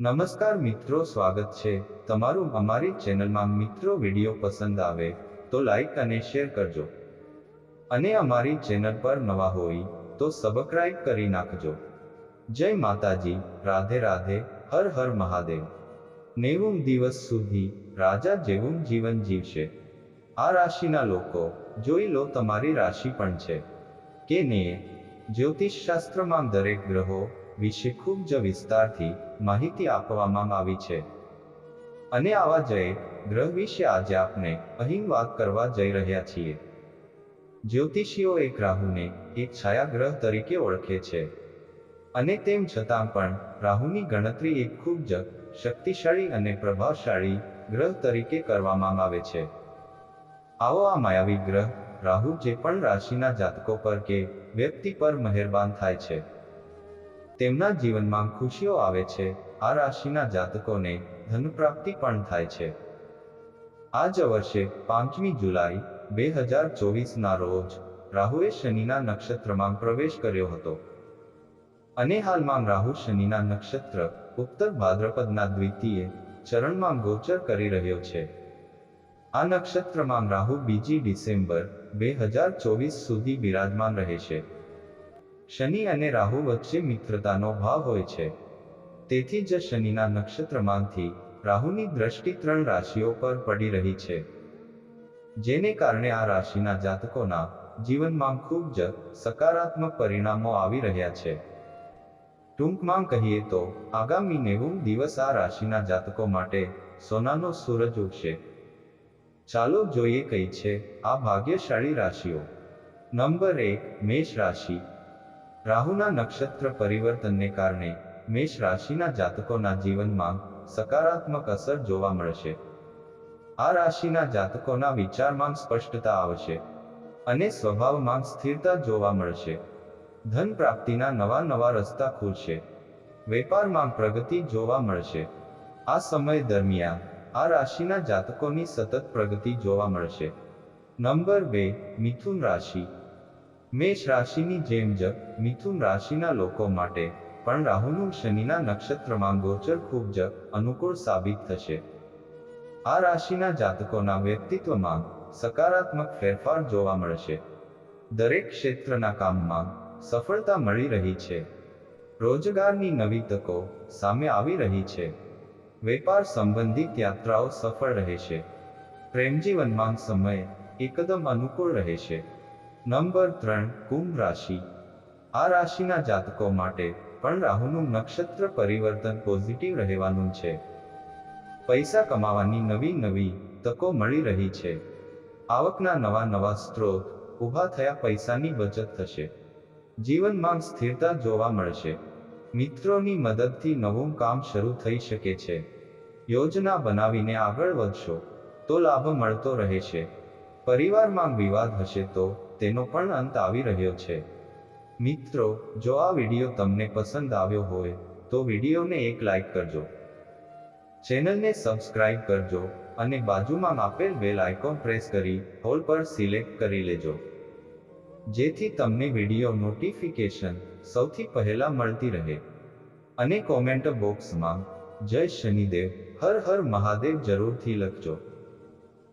નમસ્કાર મિત્રો, સ્વાગત છે. તમારું અમારી ચેનલમાં મિત્રો વીડિયો પસંદ આવે તો લાઈક અને શેર કરજો. અને અમારી ચેનલ પર નવા હોય તો સબસ્ક્રાઇબ કરી નાખજો. જય માતાજી. રાધે રાધે. હર હર મહાદેવ. નેવું દિવસ સુધી રાજા જેવું જીવન જીવશે. આ રાશિના લોકો, જોઈ લો તમારી રાશિ પણ છે. કે ને જ્યોતિષ શાસ્ત્રમાં દરેક ગ્રહો વિશે ખૂબ જ વિસ્તારથી માહિતી આપવામાં આવી છે. અને આવા જય ગ્રહ વિશે આજે આપણે અહીં વાત કરવા જઈ રહ્યા છીએ. જ્યોતિષીઓ એક રાહુને એક છાયા ગ્રહ તરીકે ઓળખે છે. અને તેમ છતાં પણ રાહુની ગણતરી એક ખૂબ જ શક્તિશાળી અને પ્રભાવશાળી ગ્રહ તરીકે કરવામાં આવે છે. આવો આ માયાવી ગ્રહ રાહુ જે પણ રાશિના જાતકો પર કે વ્યક્તિ પર મહેરબાન થાય છે. તેમના જીવનમાં ખુશીઓ આવે છે. આ રાશિના જાતકોને ધન પ્રાપ્તિ પણ થાય છે. આ જ વર્ષે પાંચમી જુલાઈ, બે હજાર ચોવીસના રોજ, રાહુએ શનિના નક્ષત્રમાં પ્રવેશ કર્યો હતો. અને હાલમાં રાહુ શનિના નક્ષત્ર, ઉત્તર ભાદ્રપદના દ્વિતીય ચરણમાં ગોચર કરી રહ્યો છે. આ નક્ષત્રમાં રાહુ બીજી ડિસેમ્બર, બે હજાર ચોવીસ સુધી બિરાજમાન રહેશે. શનિ અને રાહુ વચ્ચે મિત્રતાનો ભાવ હોય છે. તેથી જ શનિના નક્ષત્રમાંથી રાહુની દ્રષ્ટિ ત્રણ રાશિઓ પર પડી રહી છે. જેને કારણે આ રાશિના જાતકોના જીવનમાં ખૂબ જ સકારાત્મક પરિણામો આવી રહ્યા છે. ટૂંકમાં કહીએ તો, આગામી નેવું દિવસ આ રાશિના જાતકો માટે સોનાનો સૂરજ ઉગશે. ચાલો જોઈએ કઈ છે આ ભાગ્યશાળી રાશિઓ. નંબર એક, મેષ રાશિ. રાહુના નક્ષત્ર પરિવર્તનને કારણે મેષ રાશિના જાતકોના જીવનમાં સકારાત્મક અસર જોવા મળશે. આ રાશિના જાતકોના વિચારમાં સ્પષ્ટતા આવશે અને સ્વભાવમાં સ્થિરતા જોવા મળશે. ધન પ્રાપ્તિના નવા નવા રસ્તા ખુલશે. વેપારમાં પ્રગતિ જોવા મળશે. આ સમય દરમિયાન આ રાશિના જાતકોની સતત પ્રગતિ જોવા મળશે. નંબર બે, મિથુન રાશિ. મેષ રાશિની જેમ જ મિથુન રાશિના લોકો માટે પણ રાહુનું શનિના નક્ષત્રમાં ગોચર ખૂબ જ અનુકૂળ સાબિત થશે. આ રાશિના જાતકોના વ્યક્તિત્વમાં સકારાત્મક ફેરફાર જોવા મળશે. દરેક ક્ષેત્રના કામમાં સફળતા મળી રહી છે. રોજગારની નવી તકો સામે આવી રહી છે. વેપાર સંબંધિત યાત્રાઓ સફળ રહેશે. પ્રેમજીવનમાં સમય એકદમ અનુકૂળ રહેશે. નંબર ત્રણ, કુંભ રાશિ. આ રાશિના જાતકો માટે પણ રાહુનું નક્ષત્ર પરિવર્તન પોઝિટિવ રહેવાનું છે. પૈસા કમાવાની નવી નવી તકો મળી રહી છે. આવકના નવા નવા સ્ત્રોત ઊભા થયા પૈસાની બચત થશે. જીવનમાં સ્થિરતા જોવા મળશે. મિત્રોની મદદથી નવું કામ શરૂ થઈ શકે છે. યોજના બનાવીને આગળ વધશો તો લાભ મળતો રહેશે. પરિવારમાં વિવાદ હશે તો તેનો પણ અંત આવી રહ્યો છે. મિત્રો, જો આ વીડિયો તમને પસંદ આવ્યો હોય, તો વિડીયોને એક લાઈક કરજો. ચેનલને સબસ્ક્રાઇબ કરજો અને બાજુમાં આપેલ બેલ આઇકોન પ્રેસ કરી, હોલ પર સિલેક્ટ કરી લેજો. જેથી તમને વીડિયો નોટિફિકેશન સૌથી પહેલા મળતી રહે. અને કોમેન્ટ બોક્સમાં જય શનિદેવ, હર હર મહાદેવ જરૂરથી લખજો.